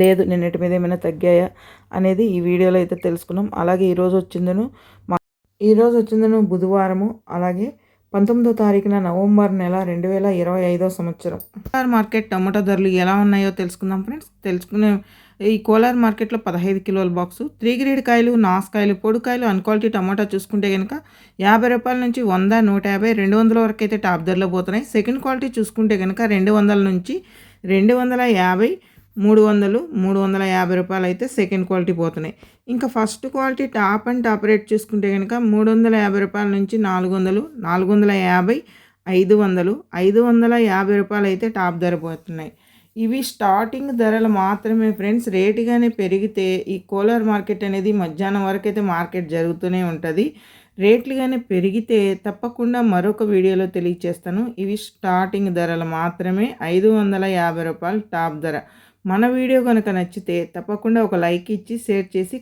లేదు నిన్నటి మీద ఏమైనా తగ్గాయా అనేది ఈ వీడియోలో అయితే తెలుసుకున్నాం. అలాగే ఈరోజు వచ్చిందను మా ఈరోజు వచ్చిందను బుధవారము అలాగే పంతొమ్మిదో తారీఖున నవంబర్ నెల రెండు వేల ఇరవై ఐదో సంవత్సరం. కోలార్ మార్కెట్ టమాటా ధరలు ఎలా ఉన్నాయో తెలుసుకుందాం ఫ్రెండ్స్. తెలుసుకునే ఈ కోలార్ మార్కెట్లో పదహైదు కిలోల బాక్సు త్రీ గ్రేడ్ కాయలు నాసుకాయలు పొడికాయలు అన్క్వాలిటీ టమాటా చూసుకుంటే కనుక యాభై రూపాయల నుంచి వంద నూట యాభై రెండు వందల వరకు అయితే టాప్ ధరలో పోతున్నాయి. సెకండ్ క్వాలిటీ చూసుకుంటే కనుక రెండు వందల నుంచి రెండు వందల యాభై మూడు వందలు మూడు వందల యాభై రూపాయలు అయితే సెకండ్ క్వాలిటీ పోతున్నాయి. ఇంకా first quality top and top rate చూసుకుంటే కనుక మూడు వందల యాభై రూపాయల నుంచి నాలుగు వందలు నాలుగు వందల యాభై ఐదు వందలు ఐదు వందల యాభై రూపాయలు అయితే టాప్ ధర పోతున్నాయి. ఇవి స్టార్టింగ్ ధరలు మాత్రమే ఫ్రెండ్స్ రేటుగానే పెరిగితే ఈ కోలార్ మార్కెట్ అనేది మధ్యాహ్నం వరకు అయితే మార్కెట్ జరుగుతూనే ఉంటుంది. రేట్లు కానీ పెరిగితే తప్పకుండా మరొక వీడియోలో తెలియచేస్తాను. ఇవి స్టార్టింగ్ ధరలు మాత్రమే ఐదు వందల యాభై రూపాయలు టాప్ ధర. మన వీడియో కనుక నచ్చితే తప్పకుండా ఒక లైక్ ఇచ్చి షేర్ చేసి